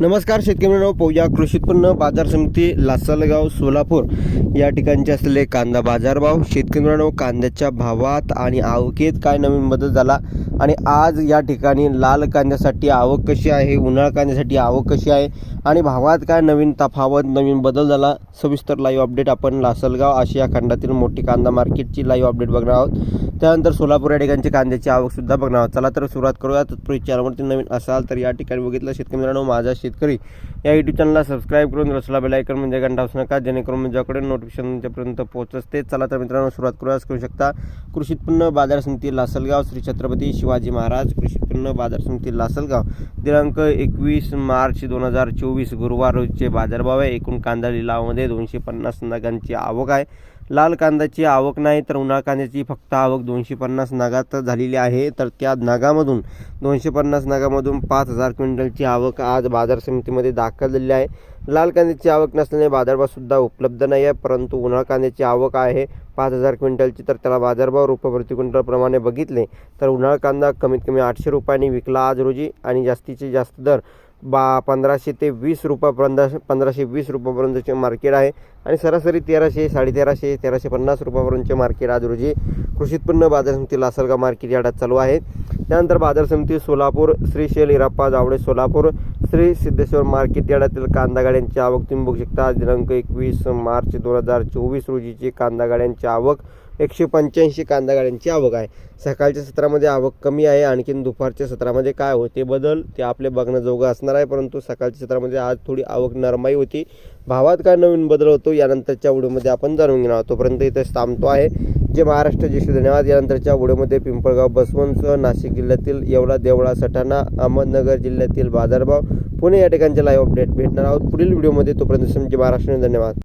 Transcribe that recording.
नमस्कार शेतकरी मित्रांनो पौजा कृषी उत्पन्न बाजार समिती लासलगाव सोलापूर. या ठिकाणचे असलेले कांदा बाजारभाव शेतकरी मित्रांनो कांद्याच्या भावात आणि आवकेत काय नवीन बदल झाला? आणि आज या ठिकाणी लाल कांद्यासाठी आवक कशी आहे? उन्हाळ कांद्यासाठी आवक कशी आहे? आणि भावात काय नवीन तफावत नवीन बदल झाला? सविस्तर लाईव्ह अपडेट आपण लासलगाव आशिया खंडातील मोठी कांदा मार्केटची लाईव्ह अपडेट बघणार आहोत. त्यानंतर सोलापूर या ठिकाणची कांद्याची आवकसुद्धा बघणार चला तर सुरुवात करूया. तत्पूर्वी चॅनलवरती नवीन असाल तर या ठिकाणी बघितलं शेतकरी मित्रांनो माझा शेतकरी या यूट्यूब चॅनलला सबस्क्राईब करून रसला बेलायकन म्हणजे घंटा असू नका जेणेकरून माझ्याकडे नोटिफिकेशन तुमच्यापर्यंत पोहोचत. ते चला तर मित्रांनो सुरुवात करूयाच करू शकता. कृषी उत्पन्न बाजार समिती लासलगाव श्री छत्रपती शिवाजी महाराज कृषी उत्पन्न बाजार समिती लासलगाव. दिनांक एकवीस मार्च दोन हजार चोवीस गुरुवार रोजचे बाजारभाव आहे. एकूण कांदा लिलावामध्ये दोनशे पन्नास नगांची आवक आहे. लाल कांद्याची आवक नाही तर उन्हाळ कांद्याची फक्त आवक दोनशे पन्नास नागात झालेली आहे. तर त्या नागामधून दोनशे पन्नास नागामधून पाच हजार क्विंटलची आवक आज बाजार समितीमध्ये दाखल झालेली आहे. लाल कांद्याची आवक नसल्याने बाजारभावसुद्धा उपलब्ध नाही आहे परंतु उन्हाळ कांद्याची आवक आहे पाच हजार क्विंटलची. तर त्याला बाजारभाव रुपये प्रति क्विंटलप्रमाणे बघितले तर उन्हाळ कांदा कमीत कमी आठशे रुपयांनी विकला आज रोजी आणि जास्तीचे जास्त दर बा पंधराशे ते वीस रुपयापर्यंत पंधराशे वीस रुपयापर्यंतचे मार्केट आहे. आणि सरासरी तेराशे साडेतेराशे तेराशे पन्नास रुपयापर्यंतचे मार्केट आज रोजी कृषी उत्पन्न बाजार समिती लासलगाव मार्केट यार्डात चालू आहे. त्यानंतर बाजार समिती सोलापूर श्री इराप्पा हिराप्पा सोलापूर श्री सिद्धेश्वर मार्केट यार्डातील कांदा गाड्यांची आवक तुम्ही बघू शकता. आज दिनांक एकवीस मार्च दोन हजार चोवीस रोजीची कांदा गाड्यांची आवक एकशे पंच्याऐंशी कांदा गाड्यांची आवक आहे. सकाळच्या सत्रामध्ये आवक कमी आहे आणखीन दुपारच्या सत्रामध्ये काय होते बदल ते आपले बघण्याजोगं असणार आहे परंतु सकाळच्या सत्रामध्ये आज थोडी आवक नरमाई होती. भावात काय नवीन बदल होतो यानंतरच्या व्हिडिओमध्ये आपण जाणून घेणार आहोत. तोपर्यंत इथे थांबतो आहे. जे महाराष्ट्र ज्येष्ठ धन्यवाद. यानंतरच्या व्हिडिओमध्ये पिंपळगाव बसवंत नाशिक जिल्ह्यातील येवला देवळा सटाणा अहमदनगर जिल्ह्यातील बाजारभाव पुणे या ठिकाणचे लाईव्ह अपडेट भेटणार आहोत. पुढील व्हिडिओमध्ये तोपर्यंत समजे महाराष्ट्र धन्यवाद.